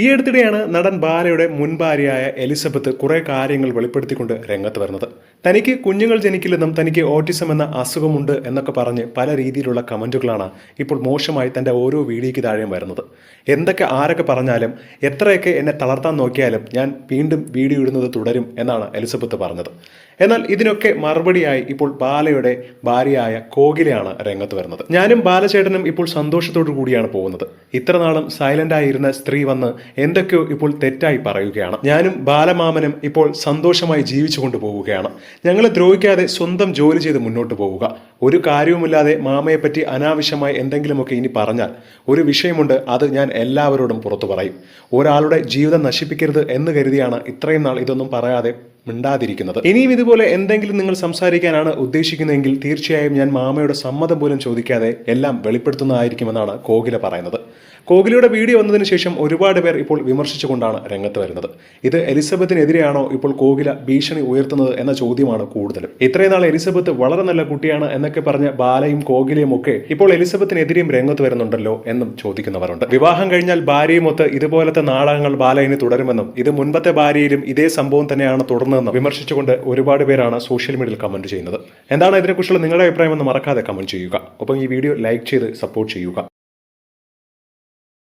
ഈ അടുത്തിടെയാണ് നടൻ ബാലയുടെ മുൻ ഭാര്യയായ എലിസബത്ത് കുറെ കാര്യങ്ങൾ വെളിപ്പെടുത്തിക്കൊണ്ട് രംഗത്ത് വരുന്നത്. തനിക്ക് കുഞ്ഞുങ്ങൾ ജനിക്കില്ലെന്നും തനിക്ക് ഓട്ടിസം എന്ന അസുഖമുണ്ട് എന്നൊക്കെ പറഞ്ഞ് പല രീതിയിലുള്ള കമന്റുകളാണ് ഇപ്പോൾ മോശമായി തന്റെ ഓരോ വീഡിയോയ്ക്ക് താഴെയും വരുന്നത്. എന്തൊക്കെ ആരൊക്കെ പറഞ്ഞാലും എത്രയൊക്കെ എന്നെ തളർത്താൻ നോക്കിയാലും ഞാൻ വീണ്ടും വീഡിയോ ഇടുന്നത് തുടരും എന്നാണ് എലിസബത്ത് പറഞ്ഞത്. എന്നാൽ ഇതിനൊക്കെ മറുപടിയായി ഇപ്പോൾ ബാലയുടെ ഭാര്യയായ കോകിലയാണ് രംഗത്ത് വരുന്നത്. ഞാനും ബാലചേട്ടനും ഇപ്പോൾ സന്തോഷത്തോടു കൂടിയാണ് പോകുന്നത്. ഇത്ര നാളും സൈലന്റ് ആയിരുന്ന സ്ത്രീ വന്ന് എന്തൊക്കെയോ ഇപ്പോൾ തെറ്റായി പറയുകയാണ്. ഞാനും ബാലമാമനും ഇപ്പോൾ സന്തോഷമായി ജീവിച്ചു കൊണ്ടുപോവുകയാണ് ഞങ്ങളെ ദ്രോഹിക്കാതെ സ്വന്തം ജോലി ചെയ്ത് മുന്നോട്ട് പോവുക. ഒരു കാര്യവുമില്ലാതെ മാമയെ പറ്റി അനാവശ്യമായി എന്തെങ്കിലുമൊക്കെ ഇനി പറഞ്ഞാൽ ഒരു വിഷയമുണ്ട് അത് ഞാൻ എല്ലാവരോടും പുറത്തു പറയും. ഒരാളുടെ ജീവിതം നശിപ്പിക്കരുത് എന്ന് കരുതിയാണ് ഇത്രയും നാൾ ഇതൊന്നും പറയാതെ മിണ്ടാതിരിക്കുന്നത്. ഇനിയും ഇതുപോലെ എന്തെങ്കിലും നിങ്ങൾ സംസാരിക്കാനാണ് ഉദ്ദേശിക്കുന്നതെങ്കിൽ തീർച്ചയായും ഞാൻ മാമയുടെ സമ്മതം പോലും ചോദിക്കാതെ എല്ലാം വെളിപ്പെടുത്തുന്നതായിരിക്കുമെന്നാണ് കോകില പറയുന്നത്. കോഹ്ലിയുടെ വീഡിയോ വന്നതിന് ശേഷം ഒരുപാട് പേർ ഇപ്പോൾ വിമർശിച്ചുകൊണ്ടാണ് രംഗത്ത് വരുന്നത്. ഇത് എലിസബത്തിനെതിരെയാണോ ഇപ്പോൾ കോഹ്ല ഭീഷണി ഉയർത്തുന്നത് എന്ന ചോദ്യമാണ് കൂടുതലും. ഇത്രയും നാൾ എലിസബത്ത് വളരെ നല്ല കുട്ടിയാണ് എന്നൊക്കെ പറഞ്ഞ ബാലയും കോഹ്ലിയും ഒക്കെ ഇപ്പോൾ എലിസബത്തിനെതിരെയും രംഗത്ത് വരുന്നുണ്ടല്ലോ എന്നും ചോദിക്കുന്നവരുണ്ട്. വിവാഹം കഴിഞ്ഞാൽ ഭാര്യയുമൊത്ത് ഇതുപോലത്തെ നാടകങ്ങൾ ബാല ഇനി തുടരുമെന്നും ഇത് മുൻപത്തെ ഭാര്യയിലും ഇതേ സംഭവം തന്നെയാണ് തുടർന്നതെന്നും വിമർശിച്ചുകൊണ്ട് ഒരുപാട് പേരാണ് സോഷ്യൽ മീഡിയയിൽ കമന്റ് ചെയ്യുന്നത്. എന്താണ് ഇതിനെക്കുറിച്ചുള്ള നിങ്ങളുടെ അഭിപ്രായം എന്ന് മറക്കാതെ കമന്റ് ചെയ്യുക. ഒപ്പം ഈ വീഡിയോ ലൈക്ക് ചെയ്ത് സപ്പോർട്ട് ചെയ്യുക.